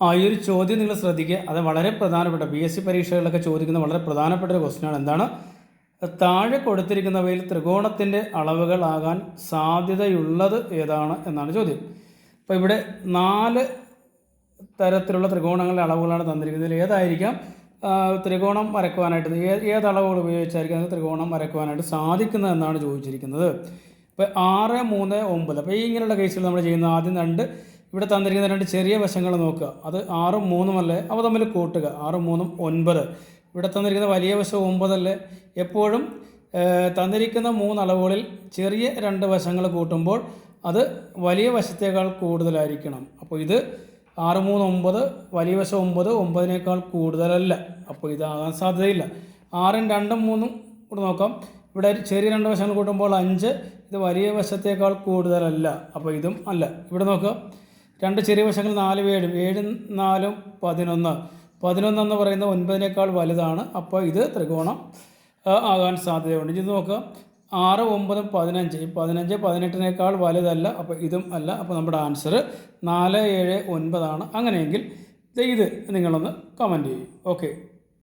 ആ ഈ ഒരു ചോദ്യം നിങ്ങൾ ശ്രദ്ധിക്കുക. അത് വളരെ പ്രധാനപ്പെട്ട പി എസ് സി പരീക്ഷകളിലൊക്കെ ചോദിക്കുന്ന വളരെ പ്രധാനപ്പെട്ട ഒരു ക്വസ്റ്റ്യനാണ് എന്താണ്? താഴെ കൊടുത്തിരിക്കുന്നവയിൽ ത്രികോണത്തിന്റെ അളവുകളാകാൻ സാധ്യതയുള്ളത് ഏതാണ് എന്നാണ് ചോദ്യം. അപ്പോൾ ഇവിടെ നാല് തരത്തിലുള്ള ത്രികോണങ്ങളുടെ അളവുകളാണ് തന്നിരിക്കുന്നത്. ഏതായിരിക്കാം? ത്രികോണം വരക്കുവാനായിട്ട് ഏത് അളവുകൾ ഉപയോഗിച്ചായിരിക്കും ത്രികോണം വരക്കുവാനായിട്ട് സാധിക്കുന്നത് എന്നാണ് ചോദിച്ചിരിക്കുന്നത്. ഇപ്പോൾ ആറ് മൂന്ന് ഒമ്പത്. അപ്പോൾ ഈ ഇങ്ങനെയുള്ള കേസുകൾ നമ്മൾ ചെയ്യുന്ന ആദ്യം രണ്ട് ഇവിടെ തന്നിരിക്കുന്ന രണ്ട് ചെറിയ വശങ്ങൾ നോക്കുക. അത് ആറും മൂന്നും അല്ലേ? അവ തമ്മിൽ കൂട്ടുക. ആറും മൂന്നും ഒൻപത്. ഇവിടെ തന്നിരിക്കുന്ന വലിയ വശം ഒമ്പതല്ലേ എപ്പോഴും തന്നിരിക്കുന്ന മൂന്ന് അളവുകളിൽ ചെറിയ രണ്ട് വശങ്ങൾ കൂട്ടുമ്പോൾ അത് വലിയ വശത്തേക്കാൾ കൂടുതലായിരിക്കണം. അപ്പോൾ ഇത് ആറ് മൂന്ന് ഒമ്പത് വലിയ വശം ഒമ്പത് ഒമ്പതിനേക്കാൾ കൂടുതലല്ല. അപ്പോൾ ഇതാകാൻ സാധ്യതയില്ല. ആറും രണ്ടും മൂന്നും കൂടെ നോക്കാം. ഇവിടെ ചെറിയ രണ്ട് വശങ്ങൾ കൂട്ടുമ്പോൾ അഞ്ച് ഇത് വലിയ വശത്തേക്കാൾ കൂടുതലല്ല. അപ്പോൾ ഇതും അല്ല. ഇവിടെ നോക്കുക. രണ്ട് ചെറിയ വശങ്ങൾ നാല് ഏഴും ഏഴും നാലും പതിനൊന്ന്. പതിനൊന്ന് എന്ന് പറയുന്നത് ഒൻപതിനേക്കാൾ വലുതാണ്. അപ്പോൾ ഇത് ത്രികോണം ആകാൻ സാധ്യതയുണ്ട്. ഇത് നോക്കുക ആറ് ഒമ്പതും പതിനഞ്ച്. പതിനഞ്ച് പതിനെട്ടിനേക്കാൾ വലുതല്ല അപ്പോൾ ഇതും അല്ല. അപ്പോൾ നമ്മുടെ ആൻസർ നാല് ഏഴ് ഒൻപതാണ്. അങ്ങനെയെങ്കിൽ ഇത് നിങ്ങളൊന്ന് കമന്റ് ചെയ്യും. ഓക്കെ